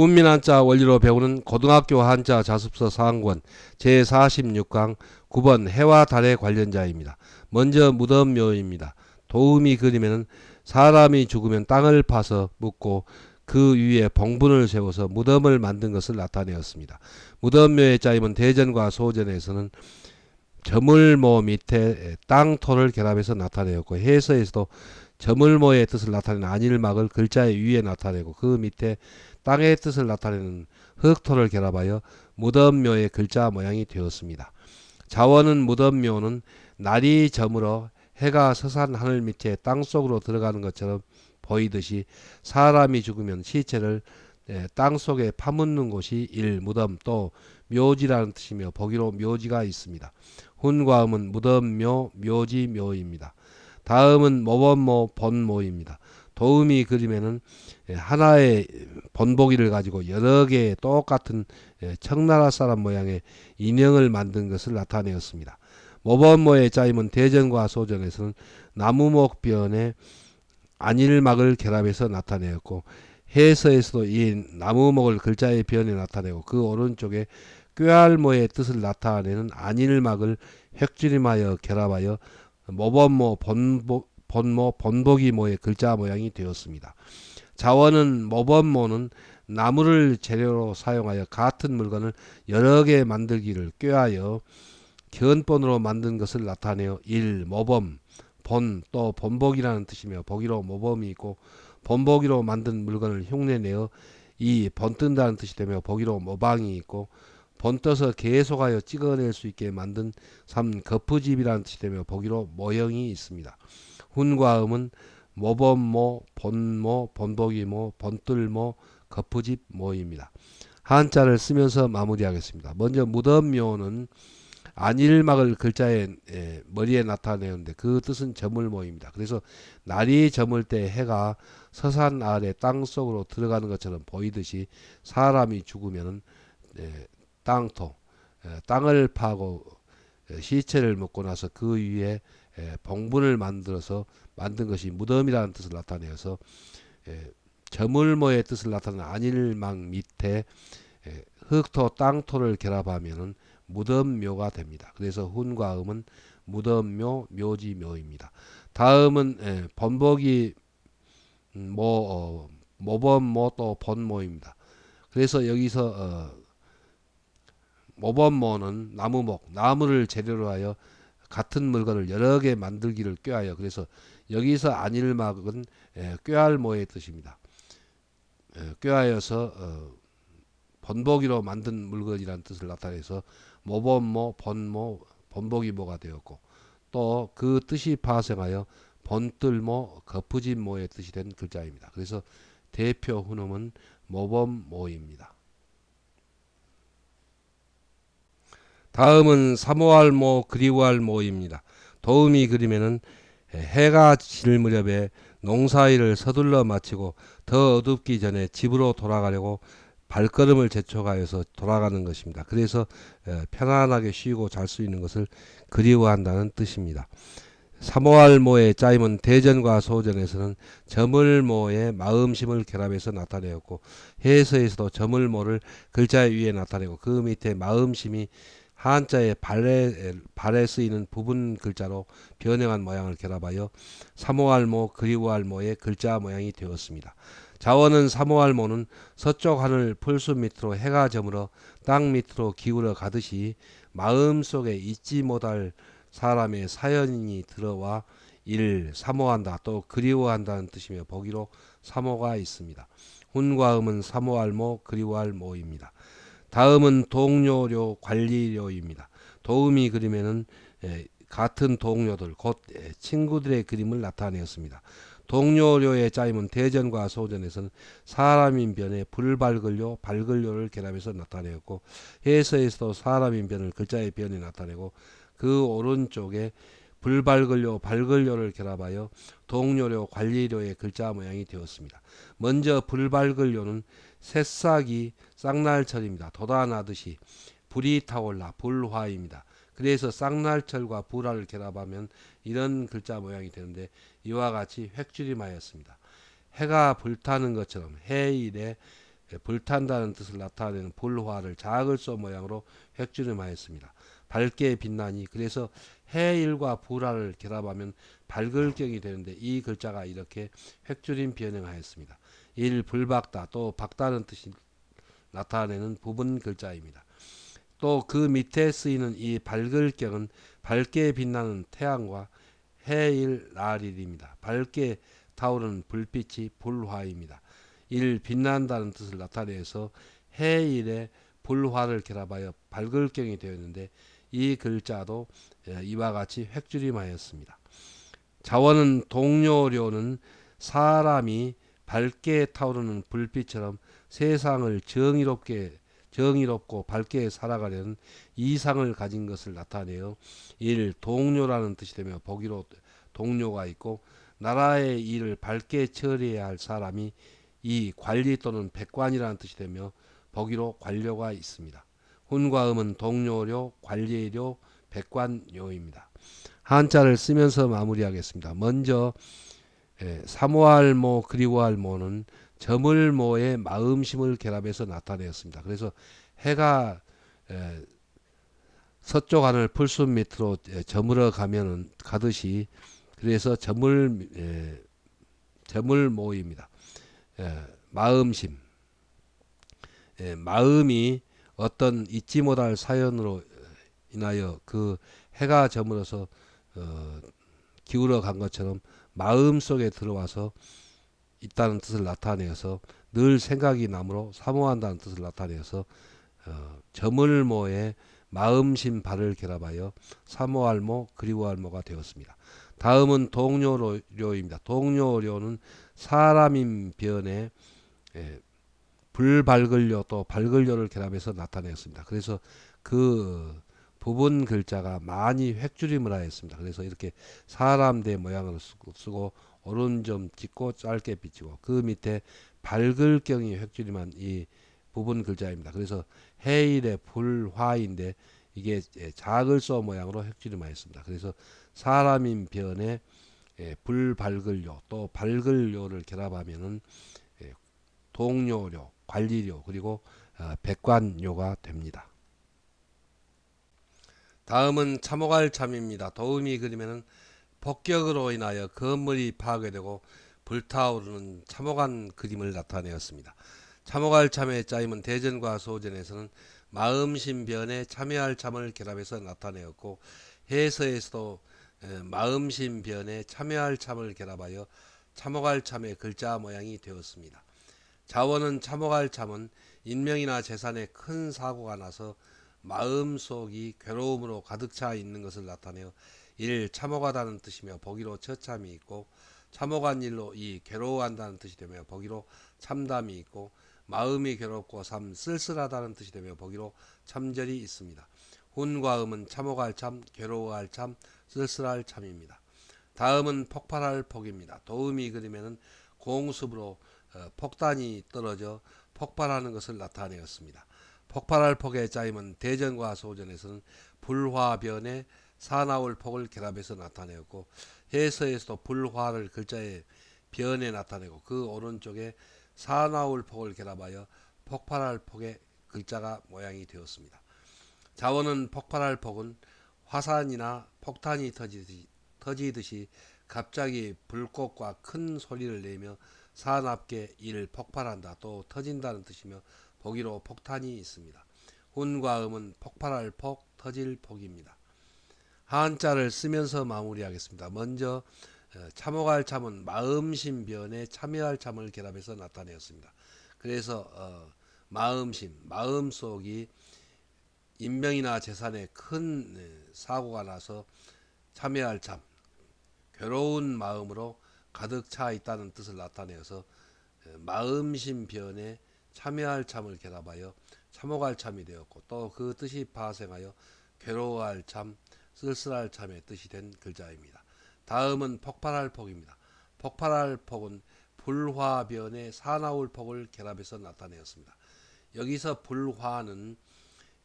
훈민 한자 원리로 배우는 고등학교 한자 자습서 사항권 제46강 9번 해와 달의 관련자입니다. 먼저 무덤 묘입니다. 도움이 그림에는 사람이 죽으면 땅을 파서 묻고 그 위에 봉분을 세워서 무덤을 만든 것을 나타내었습니다. 무덤묘의 짜임은 대전과 소전에서는 저물모 밑에 땅토를 결합해서 나타내었고 해서에서도 저물모의 뜻을 나타내는 안일막을 글자의 위에 나타내고 그 밑에 땅의 뜻을 나타내는 흙토를 결합하여 무덤묘의 글자 모양이 되었습니다. 자원은 무덤묘는 날이 저물어 해가 서산 하늘 밑에 땅 속으로 들어가는 것처럼 보이듯이 사람이 죽으면 시체를 땅 속에 파묻는 곳이 일 무덤 또 묘지라는 뜻이며 보기로 묘지가 있습니다. 훈과음은 무덤묘 묘지묘입니다. 다음은 모범모 본모입니다. 도우미 그림에는 하나의 본보기를 가지고 여러 개의 똑같은 청나라 사람 모양의 인형을 만든 것을 나타내었습니다. 모범모의 짜임은 대전과 소전에서는 나무목변에 안일막을 결합해서 나타내었고 해서에서도 이 나무목을 글자의 변에 나타내고 그 오른쪽에 꾀알모의 뜻을 나타내는 안일막을 획주림하여 결합하여 모범모 본보, 본모 본보기모의 글자 모양이 되었습니다. 자원은 모범모는 나무를 재료로 사용하여 같은 물건을 여러 개 만들기를 꾀하여 견본으로 만든 것을 나타내어 일 모범 본또 본보기라는 뜻이며 보기로 모범이 있고 본보기로 만든 물건을 흉내내어 이 본뜬다는 뜻이 되며 보기로 모방이 있고 본떠서 계속하여 찍어낼 수 있게 만든 삼 거푸집이라는 뜻이 되며 보기로 모형이 있습니다. 훈과 음은 모범모, 본모, 본보기모, 본뜰모, 거푸집 모입니다. 한자를 쓰면서 마무리하겠습니다. 먼저 무덤묘는 안일막을 글자에 에, 머리에 나타내는데 그 뜻은 저물모입니다. 그래서 날이 저물 때 해가 서산 아래 땅 속으로 들어가는 것처럼 보이듯이 사람이 죽으면은 에, 땅토 에, 땅을 파고 시체를 묻고 나서 그 위에 봉분을 만들어서 만든 것이 무덤이라는 뜻을 나타내어서 저물모의 뜻을 나타내는 안일막 밑에 흙토 땅토를 결합하면은 무덤묘가 됩니다. 그래서 훈과 음은 무덤묘 묘지묘입니다. 다음은 예, 번복이 음, 뭐 어, 모범모 또 번모입니다. 그래서 여기서 어, 모범모는 나무목 나무를 재료로 하여 같은 물건을 여러 개 만들기를 꾀하여 그래서 여기서 안일막은 예, 꾀알모의 뜻입니다. 예, 꾀하여서 어, 번복이로 만든 물건이라는 뜻을 나타내서 모범모, 번모, 번복이모가 되었고 또 그 뜻이 파생하여 번뜰모, 거푸진모의 뜻이 된 글자입니다. 그래서 대표 훈음은 모범모입니다. 다음은 사모할모, 그리워할모입니다. 도우미 그림에는 해가 질 무렵에 농사일을 서둘러 마치고 더 어둡기 전에 집으로 돌아가려고 발걸음을 재촉하여서 돌아가는 것입니다. 그래서 편안하게 쉬고 잘 수 있는 것을 그리워한다는 뜻입니다. 사모할모의 짜임은 대전과 소전에서는 저물모의 마음심을 결합해서 나타내었고 해서에서도 저물모를 글자 위에 나타내고 그 밑에 마음심이 한자의 발에, 발에 쓰이는 부분 글자로 변형한 모양을 결합하여 사모할모 그리워할모의 글자 모양이 되었습니다. 자원은 사모할모는 서쪽 하늘 풀숲 밑으로 해가 저물어 땅 밑으로 기울어 가듯이 마음속에 잊지 못할 사람의 사연이 들어와 일 사모한다 또 그리워한다는 뜻이며 보기로 사모가 있습니다. 훈과 음은 사모할모 그리워할모입니다. 다음은 동료료 관리료입니다. 도움이 그림에는 같은 동료들 곧 친구들의 그림을 나타내었습니다. 동료료의 짜임은 대전과 소전에서는 사람인 변에 불발글료, 발글료를 결합해서 나타내었고 해서에서도 사람인 변을 글자의 변에 나타내고 그 오른쪽에 불발글료, 발글료를 결합하여 동료료, 관리료의 글자 모양이 되었습니다. 먼저 불발글료는 새싹이 쌍날철입니다. 돋아나듯이 불이 타올라 불화입니다. 그래서 쌍날철과 불화를 결합하면 이런 글자 모양이 되는데 이와 같이 획줄임하였습니다. 해가 불타는 것처럼 해일에 예, 불탄다는 뜻을 나타내는 불화를 자글소 모양으로 획주름하였습니다. 밝게 빛나니 그래서 해일과 불화를 결합하면 밝을경이 되는데 이 글자가 이렇게 획줄임 변형하였습니다. 일 불박다 또 박다는 뜻이 나타내는 부분 글자입니다. 또 그 밑에 쓰이는 이 밝을경은 밝게 빛나는 태양과 해일 날일입니다. 밝게 타오르는 불빛이 불화입니다. 일 빛난다는 뜻을 나타내서 해일에 불화를 결합하여 밝을경이 되었는데 이 글자도 예, 이와 같이 획줄임하였습니다. 자원은 동료료는 사람이 밝게 타오르는 불빛처럼 세상을 정의롭게 정의롭고 밝게 살아가려는 이상을 가진 것을 나타내어 일 동료라는 뜻이 되며 보기로 동료가 있고 나라의 일을 밝게 처리해야 할 사람이 이 관리 또는 백관이라는 뜻이 되며 보기로 관료가 있습니다. 훈과 음은 동료료, 관리료, 백관료입니다. 한자를 쓰면서 마무리하겠습니다. 먼저 예, 사모할모 그리워할모는 저물모의 마음심을 결합해서 나타내었습니다. 그래서 해가 에, 서쪽 하늘 풀숲 밑으로 에, 저물어 가면은 가듯이 그래서 저물 에, 저물모입니다. 에, 마음심 에, 마음이 어떤 잊지 못할 사연으로 인하여 그 해가 저물어서 어, 기울어 간 것처럼 마음 속에 들어와서 있다는 뜻을 나타내어서 늘 생각이 나므로 사모한다는 뜻을 나타내어서 어, 저물모에 마음심 발을 결합하여 사모할모 그리워할모가 되었습니다. 다음은 동료료입니다. 동료료는 사람인 변에 예, 불발글료 또 발글료를 결합해서 나타내었습니다. 그래서 그 부분 글자가 많이 획줄임을 하였습니다. 그래서 이렇게 사람 대 쓰고, 쓰고 오른점 찍고 짧게 비치고 그 밑에 발글경이 획줄임한 이 부분 글자입니다. 그래서 해일의 불화인데 이게 자글소 모양으로 획줄임하였습니다. 그래서 사람인 변에 불발글료 또 발글료를 결합하면은 동료료, 관리료 그리고 어, 백관료가 됩니다. 다음은 참호갈 참입니다. 도움이 그리면은 폭격으로 인하여 건물이 파괴되고 불타오르는 참호간 그림을 나타내었습니다. 참호갈 참의 짜임은 대전과 소전에서는 마음신변에 참여할 참을 결합해서 나타내었고 해서에서도 마음신변에 참여할 참을 결합하여 참호갈 참의 글자 모양이 되었습니다. 자원은 참호갈 참은 인명이나 재산에 큰 사고가 나서 마음속이 괴로움으로 가득 차 있는 것을 나타내어 일 참호가다는 뜻이며 보기로 처참이 있고 참호간 일로 이 괴로워한다는 뜻이 되며 보기로 참담이 있고 마음이 괴롭고 삼 쓸쓸하다는 뜻이 되며 보기로 참절이 있습니다. 훈과 음은 참호갈 참, 괴로워할 참, 쓸쓸할 참입니다. 다음은 폭발할 폭입니다. 도움이 그리면은 공습으로 어, 폭탄이 떨어져 폭발하는 것을 나타내었습니다. 폭발할 폭의 짜임은 대전과 소전에서는 불화변에 사나울 폭을 결합해서 나타내었고 해서에서도 불화를 글자에 변에 나타내고 그 오른쪽에 사나울 폭을 결합하여 폭발할 폭의 글자가 모양이 되었습니다. 자원은 폭발할 폭은 화산이나 폭탄이 터지듯이, 터지듯이 갑자기 불꽃과 큰 소리를 내며 사납게 이를 폭발한다 또 터진다는 뜻이며 보기로 폭탄이 있습니다. 훈과 음은 폭발할 폭, 터질 폭입니다. 한자를 쓰면서 마무리하겠습니다. 먼저 어, 참호갈 참은 마음심 변에 참여할 참을 결합해서 나타내었습니다. 그래서 어, 마음심, 마음속이 인명이나 재산에 큰 네, 사고가 나서 참여할 참, 괴로운 마음으로 가득 차 있다는 뜻을 나타내어서 어, 마음심 변에 참여할 참을 결합하여 참호갈 참이 되었고 또 그 뜻이 파생하여 괴로워할 참, 쓸쓸할 참의 뜻이 된 글자입니다. 다음은 폭발할 폭입니다. 폭발할 폭은 불화변의 사나울 폭을 결합해서 나타내었습니다. 여기서 불화는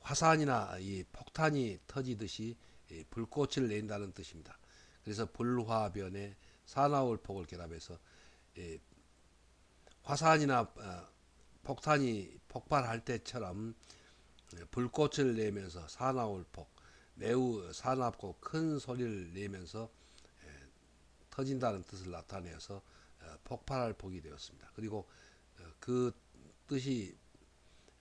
화산이나 이 폭탄이 터지듯이 불꽃을 낸다는 뜻입니다. 그래서 불화변의 사나울 폭을 결합해서 화산이나 어, 폭탄이 폭발할 때처럼 불꽃을 내면서 사나울 폭 매우 사납고 큰 소리를 내면서 에, 터진다는 뜻을 나타내어서 어, 폭발할 폭이 되었습니다. 그리고 어, 그 뜻이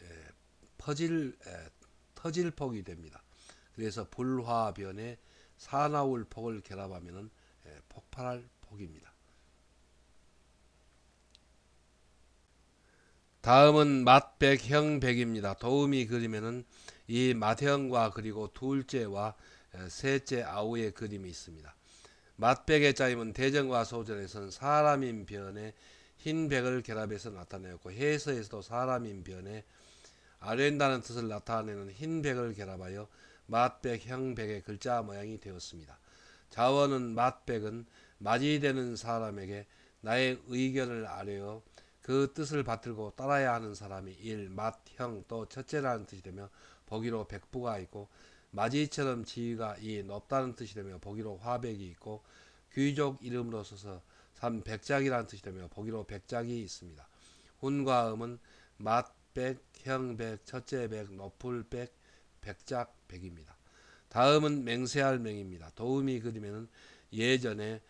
에, 퍼질 에, 터질 폭이 됩니다. 그래서 불화변에 사나울 폭을 결합하면 폭발할 폭입니다. 다음은 맛백형백입니다. 도움이 그리면은 이 맏형과 그리고 둘째와 셋째 아우의 그림이 있습니다. 맛백의 짜임은 대전과 소전에서는 사람인 변에 흰 백을 결합해서 나타내었고 해서에서도 사람인 변에 아랜다는 뜻을 나타내는 흰 백을 결합하여 맛백 형백의 글자 모양이 되었습니다. 자원은 맛백은 맞이 되는 사람에게 나의 의견을 아뢰어 그 뜻을 받들고 따라야 하는 사람이 일, 맛, 형, 또 첫째라는 뜻이 되며 보기로 백부가 있고 마지처럼 지위가 이 높다는 뜻이 되며 보기로 화백이 있고 귀족 이름으로 써서 삼 백작이라는 뜻이 되며 보기로 백작이 있습니다. 훈과 음은 맛 백, 형 백, 첫째 백, 높을 백, 백작 백입니다. 다음은 맹세할 맹입니다. 도움이 그리면은 예전에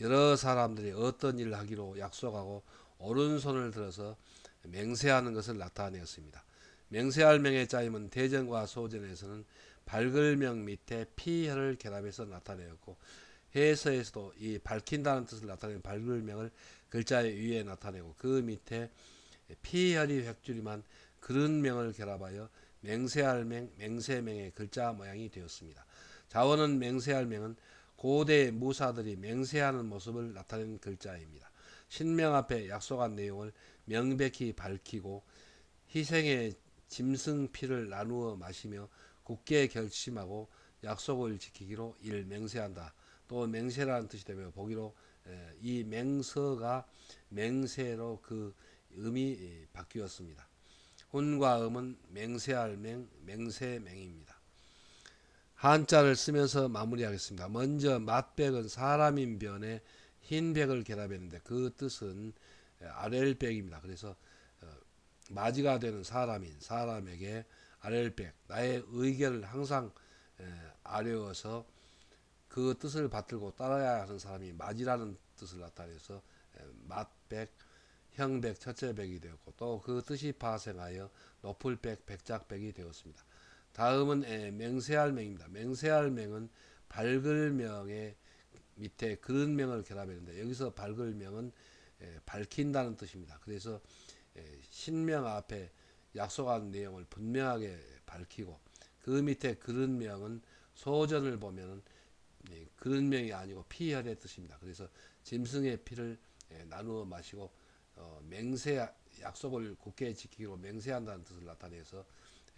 여러 사람들이 어떤 일을 하기로 약속하고 오른손을 들어서 맹세하는 것을 나타내었습니다. 맹세할 명의 짜임은 대전과 소전에서는 발글명 밑에 피혈을 결합해서 나타내었고 해서에서도 이 밝힌다는 뜻을 나타내는 발글명을 글자 위에 나타내고 그 밑에 피혈이 획줄이만 그른명을 결합하여 맹세할 맹, 맹세명의 글자 모양이 되었습니다. 자원은 맹세할 명은 고대 무사들이 맹세하는 모습을 나타내는 글자입니다. 신명 앞에 약속한 내용을 명백히 밝히고 희생의 짐승 피를 나누어 마시며 굳게 결심하고 약속을 지키기로 일 맹세한다. 또 맹세라는 뜻이 되며 보기로 이 맹서가 맹세로 그 음이 바뀌었습니다. 혼과 음은 맹세할 맹, 맹세맹입니다. 한자를 쓰면서 마무리하겠습니다. 먼저 맛백은 사람인 변에 흰백을 결합했는데 그 뜻은 아렐백입니다. 그래서 어, 마지가 되는 사람인 사람에게 아렐백 나의 의견을 항상 아뢰어서 그 뜻을 받들고 따라야 하는 사람이 마지라는 뜻을 나타내서 맛백 형백 첫째백이 되었고 또 그 뜻이 파생하여 높을백 백작백이 되었습니다. 다음은 맹세할 맹입니다. 맹세할 맹은 밝을 명의 밑에 그른명을 결합했는데 여기서 밝을명은 밝힌다는 뜻입니다. 그래서 신명 앞에 약속한 내용을 분명하게 밝히고 그 밑에 그른명은 소전을 보면은 그른명이 아니고 피혈의 뜻입니다. 그래서 짐승의 피를 나누어 마시고 어, 맹세 약속을 굳게 지키기로 맹세한다는 뜻을 나타내서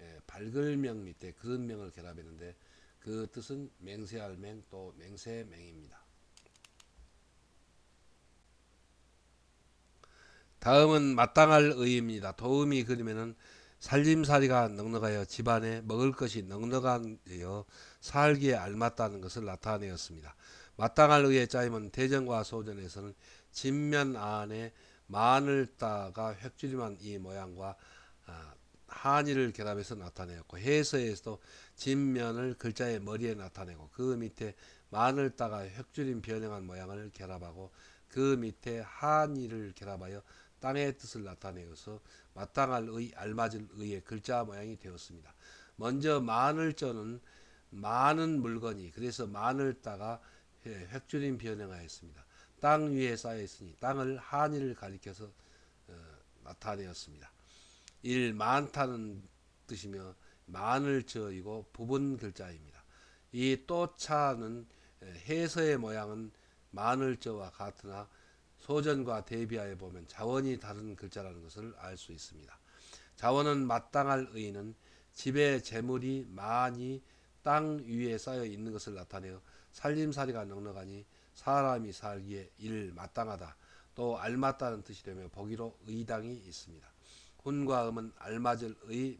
에, 발글명 밑에 그른명을 결합했는데 그 뜻은 맹세할 맹 또 맹세맹입니다. 다음은 마땅할 의입니다. 도움이 그리면은 살림살이가 넉넉하여 집안에 먹을 것이 넉넉한데요 살기에 알맞다는 것을 나타내었습니다. 마땅할 의의 짜임은 대전과 소전에서는 진면 안에 마늘따가 획줄임한 이 모양과 아, 한의를 결합해서 나타내었고 해서에서도 진면을 글자의 머리에 나타내고 그 밑에 마늘따가 획줄임 변형한 모양을 결합하고 그 밑에 한의를 결합하여 땅의 뜻을 나타내어서 마땅할 의, 알맞을 의의 글자 모양이 되었습니다. 먼저 마늘전은 많은 물건이 그래서 마늘따가 획줄임 변형하였습니다. 땅 위에 쌓여 있으니 땅을 한이를 가리켜서 어, 나타내었습니다. 일 많다는 뜻이며 많을 저이고 부분 글자입니다. 이 또차는 해서의 모양은 많을 저와 같으나 소전과 대비하여 보면 자원이 다른 글자라는 것을 알 수 있습니다. 자원은 마땅할 의는 집에 재물이 많이 땅 위에 쌓여 있는 것을 나타내어 살림살이가 넉넉하니 사람이 살기에 일 마땅하다. 또 알맞다는 뜻이 되며 보기로 의당이 있습니다. 훈과 음은 알맞을 의,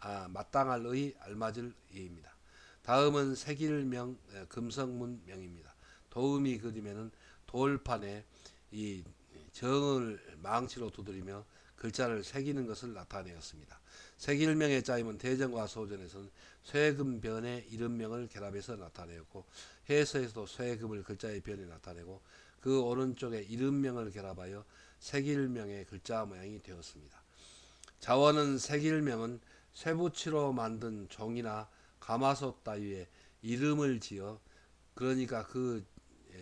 아, 마땅할 의, 알맞을 의입니다. 다음은 색일명, 금성문명입니다. 도움이 그리면은 돌판에 이 정을 망치로 두드리며 글자를 새기는 것을 나타내었습니다. 색일명의 짜임은 대전과 소전에서는 쇠금변의 이름명을 결합해서 나타내었고 해서에서도 쇠금을 글자의 변에 나타내고 그 오른쪽에 이름명을 결합하여 색일명의 글자 모양이 되었습니다. 자원은 색일명은 쇠붙이로 만든 종이나 가마솥 따위에 이름을 지어 그러니까 그 에,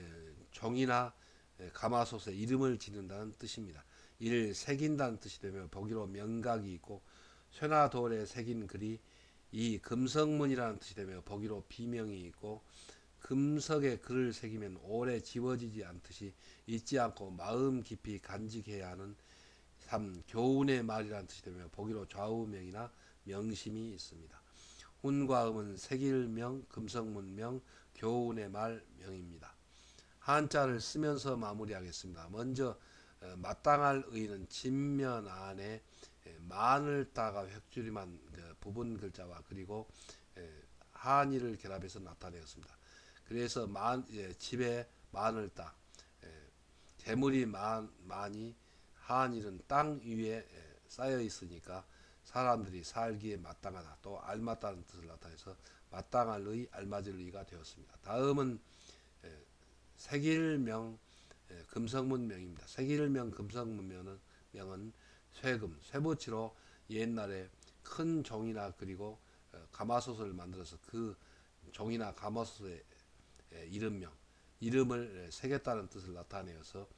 종이나 에, 가마솥에 이름을 짓는다는 뜻입니다. 이를 새긴다는 뜻이 되며 보기로 명각이 있고 쇠나 돌에 새긴 글이 이 금성문이라는 뜻이 되며 보기로 비명이 있고 금석에 글을 새기면 오래 지워지지 않듯이 잊지 않고 마음 깊이 간직해야 하는 3. 교훈의 말이라는 뜻이 되며 보기로 좌우명이나 명심이 있습니다. 훈과 음은 색일명, 금성문명, 교훈의 말 명입니다. 한자를 쓰면서 마무리하겠습니다. 먼저 어, 마땅할 의는 진면 안에 에, 만을 따가 획줄임한 그 부분 글자와 그리고 에, 한의를 결합해서 나타내었습니다. 그래서 만, 예, 집에 만을 따 예, 재물이 많, 많이 한일은 땅 위에 예, 쌓여 있으니까 사람들이 살기에 마땅하다 또 알맞다는 뜻을 나타내서 마땅할 의 알맞을 의가 되었습니다. 다음은 예, 색일명 예, 금성문명입니다. 색일명 금성문명은 명은 쇠금 쇠붙이로 옛날에 큰 종이나 그리고 어, 가마솥을 만들어서 그 종이나 가마솥에 예, 이름명 이름을 예, 새겼다는 뜻을 나타내어서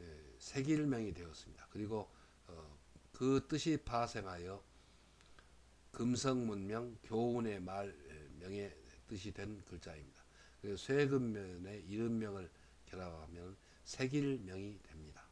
예, 색일명이 되었습니다. 그리고 어, 그 뜻이 파생하여 금성문명 교훈의 말 예, 명의 뜻이 된 글자입니다. 그래서 쇠금면의 이름명을 결합하면 색일명이 됩니다.